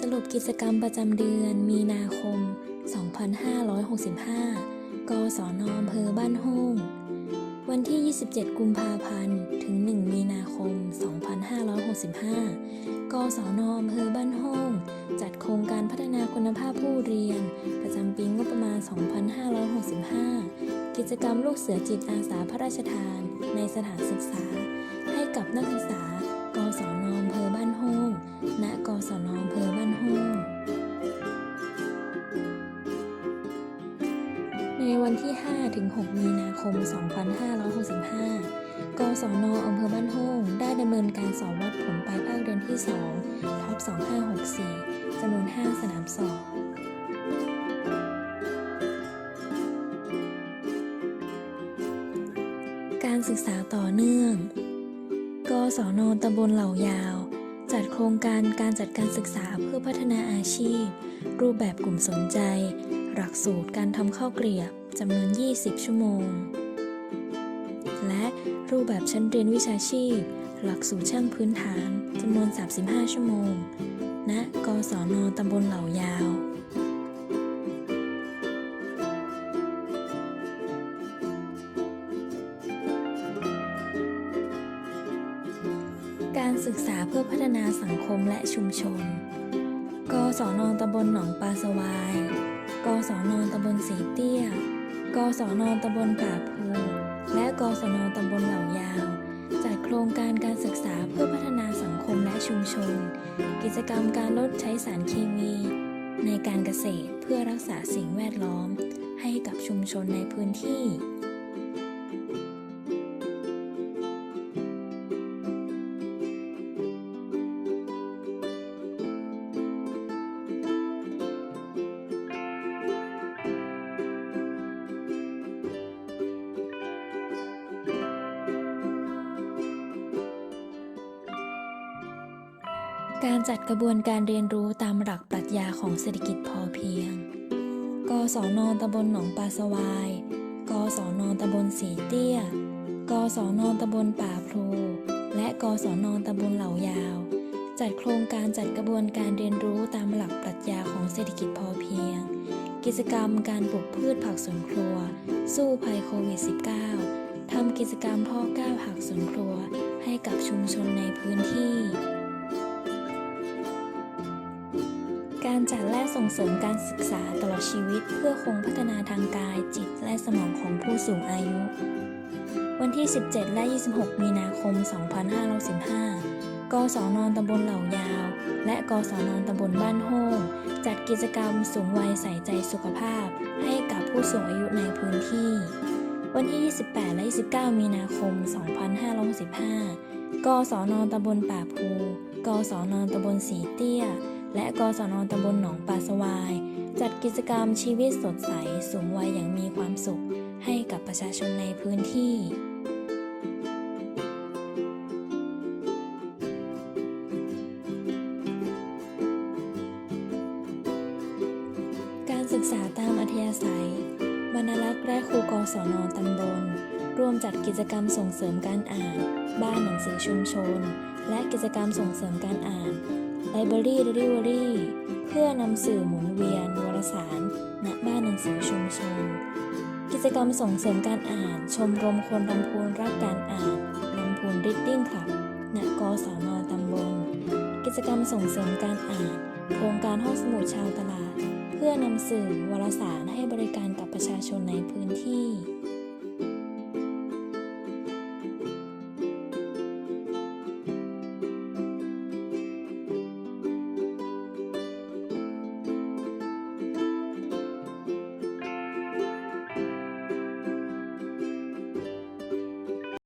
สรุปกิจกรรมประจำเดือนมีนาคม 2565 กศนอำเภอบ้านโฮ่งวันที่ 27 กุมภาพันธ์ ถึง 1 มีนาคม 2565 กศนอำเภอบ้านโฮ่งจัดโครงการพัฒนาคุณภาพผู้เรียน ประจำปีงบประมาณ 2565 กิจกรรมลูกเสือจิตอาสาพระราชทาน ในสถานศึกษา ให้กับนักศึกษา กศนอำเภอบ้านโฮ่งณกศนอำเภอบ้านโฮ่งในวันที่ 5 ถึง 6 มีนาคม 2565 กศนอำเภอบ้านโฮ่งได้ดำเนินการสอบวัดผลปลายภาคเรียนที่ 2 ท็อป 2564 จำนวน 5 สนามสอบการศึกษาต่อเนื่อง กศนตำบลเหล่ายาว จัดโครงการการจัดการศึกษาเพื่อพัฒนาอาชีพ รูปแบบกลุ่มสนใจ หลักสูตรการทำข้าวเกลียบจำนวน 20 ชั่วโมง และรูปแบบชั้นเรียนวิชาชีพ หลักสูตรช่างพื้นฐานจำนวน 35 ชั่วโมงณกศนตำบลเหล่ายาว การศึกษาเพื่อพัฒนาสังคมและชุมชน กศนตำบลหนองปลาสวาย กศนตำบลสีเตี้ย กศนตำบลป่าภูและกศนตำบลเหล่ายาว จัดโครงการการศึกษาเพื่อพัฒนาสังคมและชุมชน กิจกรรมการลดใช้สารเคมี ในการเกษตรเพื่อรักษาสิ่งแวดล้อม ให้กับชุมชนในพื้นที่ การจัดกระบวนการเรียนรู้ตามหลักปรัชญาของเศรษฐกิจพอเพียง กศนตำบลหนองปลาสวาย กศนตำบลสีเตี้ย กศนตำบลป่าพลูและกศนตำบลเหล่ายาว จัดโครงการจัดกระบวนการเรียนรู้ตามหลักปรัชญาของเศรษฐกิจพอเพียง กิจกรรมการปลูกพืชผักสวนครัว สู้ภัยโควิด -19 ทำกิจกรรมพ่อก้าผักสวนครัวให้กับชุมชนในพื้นที่ การจัดและส่งเสริมการศึกษาตลอดชีวิต เพื่อคงพัฒนาทางกาย จิตและสมองของผู้สูงอายุ วันที่ 17 และ 26 มีนาคม 2515 กศนตำบลเหล่ายาว และกศนตำบลบ้านโฮ่งจัดกิจกรรมสูงวัยใส่ใจสุขภาพ ให้กับผู้สูงอายุในพื้นที่ วันที่ 28 และ 29 มีนาคม 2565กศนตำบลป่าภู กศนตำบลสีเตี้ย และกศนตำบลหนองปลาสวาย จัดกิจกรรมชีวิตสดใสสูงวัยอย่างมีความสุข ให้กับประชาชนในพื้นที่การศึกษาตามอัธยาศัย บรรลักษ์และครูกศนตำบล ร่วมจัดกิจกรรมส่งเสริมการอ่าน บ้านหนังสือชุมชน และกิจกรรมส่งเสริมการอ่าน Library Delivery เพื่อนำสื่อหมุนเวียนวารสาร ณ บ้านหนังสือชุมชน กิจกรรมส่งเสริมการอ่าน ชมรมคนลำพูนรักการอ่านลำพูนริดดิ้งคลับณกศนตำบล กิจกรรมส่งเสริมการอ่าน โครงการห้องสมุดชาวตลาด เพื่อนำสื่อวารสารให้บริการกับประชาชนในพื้นที่